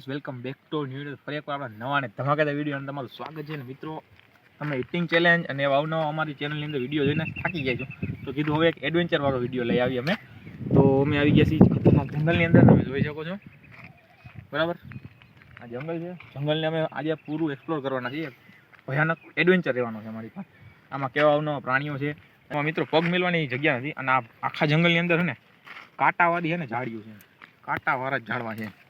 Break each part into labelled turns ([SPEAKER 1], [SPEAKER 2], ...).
[SPEAKER 1] એકવાર આપણા નવા અને ધમાકેદાર વીડિયો તમારું સ્વાગત છે. ને મિત્રો તમે ઇટિંગ ચેલેન્જ અને એવા અવનવા અમારી ચેનલની અંદર વીડિયો જોઈને થાકી ગયા છો તો કીધું હવે એક એડવેન્ચરવાળો વીડિયો લઈ આવીએ અમે. તો અમે આવી ગયા છીએ જંગલની અંદર, તમે જોઈ શકો છો. બરાબર? આ જંગલ છે. જંગલને અમે આજે પૂરું એક્સપ્લોર કરવાના છીએ. ભયાનક એડવેન્ચર રહેવાનો છે અમારી પાસે. આમાં કેવા અવનવા પ્રાણીઓ છે. એમાં મિત્રો પગ મેળવાની જગ્યા નથી. અને આ આખા જંગલની અંદર છે ને, કાંટાવાળી છે ને ઝાડીઓ છે. કાંટાવાળા જ ઝાડવા છે.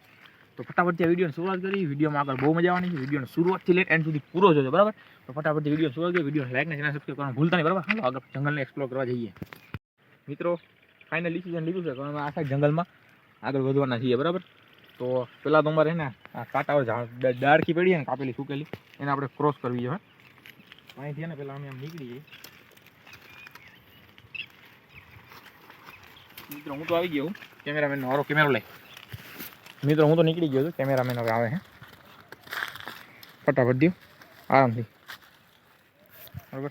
[SPEAKER 1] તો ફટાફટથી આ વિડીયોની શરૂઆત કરી. વિડીયોમાં આગળ બહુ મજા આવવાની છે. વિડીયોને શરૂઆતથી લઈને એન્ડ સુધી પૂરો જોજો, બરાબર? તો ફટાફટથી વીડિયો શરૂઆત કરી. વીડિયો લાઈક ને ચેનલ સબસ્ક્રાઈબ કરવાનું ભૂલતા નહીં, બરાબર? હાલો, આગળ જંગલને એક્સપ્લોર કરવા જઈએ. મિત્રો ફાઇનલ ડિસિઝન લીધું છે. અમે આખા જંગલમાં આગળ વધવાના છીએ, બરાબર? તો પહેલાં તો અમારે ને, આ કાંટાઓ ડાળખી પડી ને, કાપેલી, સૂકેલી, એને આપણે ક્રોસ કરવી જોઈએ અહીંથી ને પહેલાં અમે આમ નીકળી જઈએ મિત્રો, હું તો આવી ગયો કેમેરામેનનો મારો કેમેરો લઈ. મિત્રો, હું તો નીકળી ગયો છું. કેમેરામેન હવે આવે હે. ફટાફટ દઉં આરામથી. બરાબર?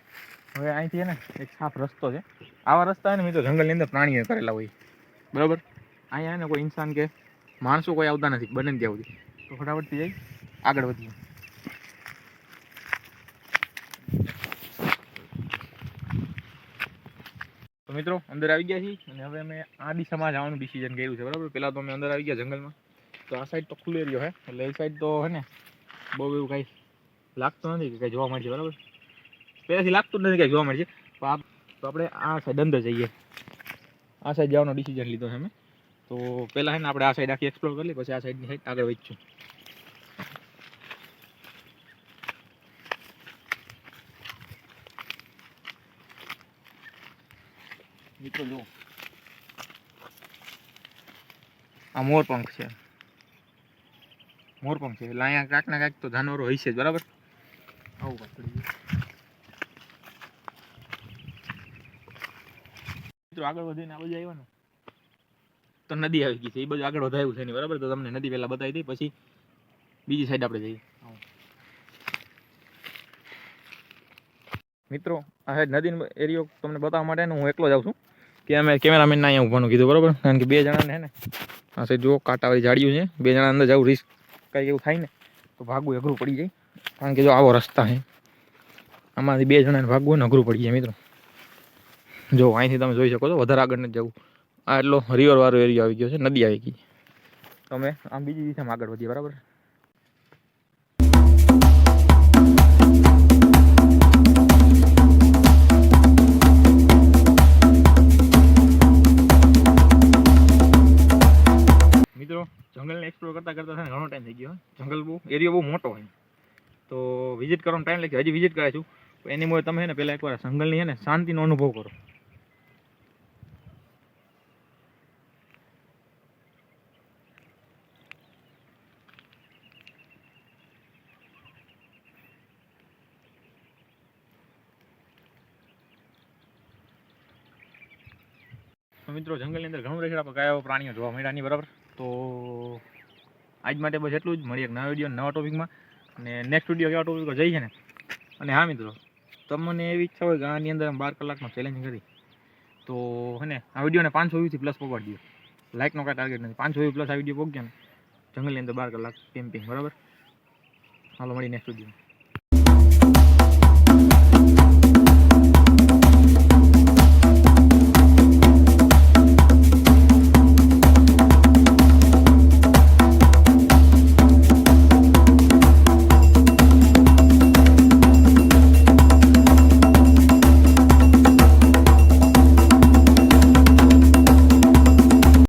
[SPEAKER 1] હવે અહીંથી ને એક સાફ રસ્તો છે. આવા રસ્તા ને મિત્રો, જંગલની અંદર પ્રાણીઓ કરેલા હોય. બરાબર? અહીંયા ને કોઈ ઇન્સાન કે માણસો કોઈ આવતા નથી, બને ત્યાં સુધી. તો ફટાફટથી જઈ આગળ વધીએ. તો મિત્રો, અંદર આવી ગયા છીએ. અને હવે અમે આ દિશામાં જવાનું ડિસિઝન કર્યું છે. બરાબર? પહેલાં તો અમે અંદર આવી ગયા જંગલમાં. તો આ સાઈડ તો ખુલ્લો એરિયો છે એટલે એ સાઈડ તો હે ને, બહુ એવું કાંઈ લાગતું નથી કે કંઈ જોવા મળશે, બરાબર? પહેલાંથી લાગતું જ નથી કાંઈ જોવા મળશે. તો આ તો આપણે આ સાઈડ અંદર જઈએ. આ સાઈડ જવાનો ડિસિઝન લીધો છે અમે. તો પહેલાં છે ને આપણે આ સાઈડ આખી એક્સપ્લોર કરી લઈએ, પછી આ સાઈડની સાઈડ આગળ વધીશું. મિત્રો જો આ મોરપંખ છે. મોરપંખ છે. એટલે અહીંયા કાંક ને કાંઈક તો જાનવરો છે જ બરાબર? આવું પકડી મિત્રો આગળ વધીને આ બાજુ આવ્યો ને? તો નદી આવી ગઈ છે એ બાજુ આગળ વધાયું છે નહીં બરાબર? તો તમને નદી પહેલાં બતાવી દઈ પછી બીજી સાઈડ આપણે જઈએ. મિત્રો આ નદીનો એરિયો તમને બતાવવા માટે ને હું એકલો જ આવું છું. કે અમે કેમેરામેન અહીંયા ઊભાનું કીધું બરાબર? કારણ કે બે જણાને હે ને આ સાઈડ જુઓ કાંટાવાળી જાડ્યું છે. બે જણા અંદર જવું રિસ્ક કંઈક એવું થાય ને, તો ભાગવું અઘરું પડી જાય. કારણ કે જો આવો રસ્તા છે. આમાંથી બે જણાને ભાગવું ને અઘરું પડી જાય મિત્રો. જો અહીંથી તમે જોઈ શકો છો, વધારે આગળ નથી જવું. આ એટલો રિવરવાળો એરિયો આવી ગયો છે, નદી આવી ગઈ. તમે આમ બીજી દિશામાં આગળ વધીએ, બરાબર? મિત્રો, જંગલને એક્સપ્લોર કરતા કરતા થાય ઘણો ટાઈમ થઈ ગયો જંગલ બહુ એરિયો બહુ મોટો હોય. તો વિઝિટ કરવાનો ટાઈમ લાગે હજી વિઝિટ કરે છું. એની મોડે તમે છે ને પહેલાં એકવાર જંગલની છે ને શાંતિનો અનુભવ કરો. મિત્રો, જંગલની અંદર ઘણું રેખડા કયા પ્રાણીઓ જોવા મળ્યા નહીં, બરાબર? તો આજ માટે બસ એટલું જ. મળીએ એક નવા વીડિયો નવા ટોપિકમાં અને નેક્સ્ટ વીડિયો કેવા ટોપિક પર જઈએ ને? અને હા મિત્રો, તમને એવી ઈચ્છા હોય કે આની અંદર બાર કલાકનો ચેલેન્જ કરી, તો હે ને, આ વિડીયોને પાંચસો વ્યૂથી પ્લસ પહોંચાડી દો. લાઇકનો કાંઈ ટાર્ગેટ નથી. પાંચસો વ્યૂ પ્લસ આ વીડિયો પહોંચ્યા ને, જંગલની અંદર બાર કલાક કેમ્પિંગ બરાબર? હાલો મળી નેક્સ્ટ વીડિયો